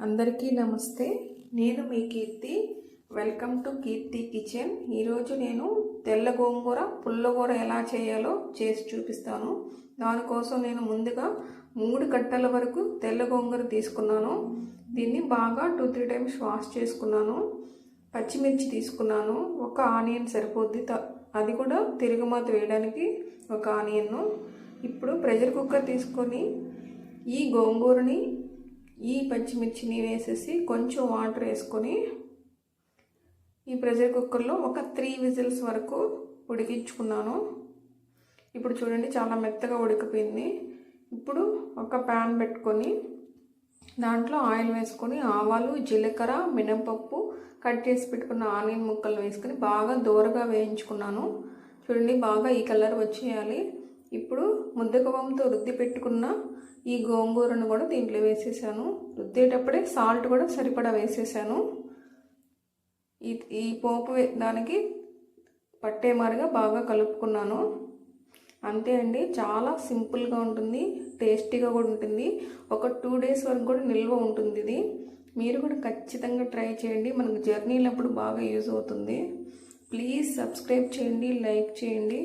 అందరికీ నమస్తే. నేను మీ Keerthi. Welcome to Keerthi kitchen ఈరోజు నేను తెల్ల గోంగూర పుల్లగూర ఎలా చేయాలో చేసి చూపిస్తాను. దానికోసం నేను ముందుగా మూడు కట్టల వరకు తెల్ల గోంగూర తీసుకున్నాను. దీన్ని బాగా టూ త్రీ టైమ్స్ వాష్ చేసుకున్నాను. పచ్చిమిర్చి తీసుకున్నాను. ఒక ఆనియన్ సరిపోద్ది త- అది కూడా తిరుగుమాత వేయడానికి ఒక ఆనియన్ను. ఇప్పుడు ప్రెషర్ కుక్కర్ తీసుకొని ఈ గోంగూరని ఈ పచ్చిమిర్చిని వేసేసి కొంచెం వాటర్ వేసుకొని ఈ ప్రెషర్ కుక్కర్లో ఒక త్రీ విజిల్స్ వరకు ఉడికించుకున్నాను. ఇప్పుడు చూడండి చాలా మెత్తగా ఉడికిపోయింది. ఇప్పుడు ఒక ప్యాన్ పెట్టుకొని దాంట్లో ఆయిల్ వేసుకొని ఆవాలు జీలకర్ర మినపప్పు కట్ చేసి పెట్టుకున్న ఆనియన్ ముక్కలు వేసుకొని బాగా దూరగా వేయించుకున్నాను. చూడండి బాగా ఈ కలర్ వచ్చేయాలి. ఇప్పుడు ముద్దకవంతో రుద్ది పెట్టుకున్న ఈ గోంగూరను కూడా దీంట్లో వేసేసాను. రుద్దేటప్పుడే సాల్ట్ కూడా సరిపడా వేసేసాను. ఈ ఈ పోపు దానికి పట్టే మారిగా బాగా కలుపుకున్నాను. అంతే అండి చాలా సింపుల్గా ఉంటుంది టేస్టీగా కూడా ఉంటుంది. ఒక టూ డేస్ వరకు కూడా నిల్వ ఉంటుంది ఇది. మీరు కూడా ఖచ్చితంగా ట్రై చేయండి మనకు జర్నీలప్పుడు బాగా యూజ్ అవుతుంది. ప్లీజ్ సబ్స్క్రైబ్ చేయండి లైక్ చేయండి.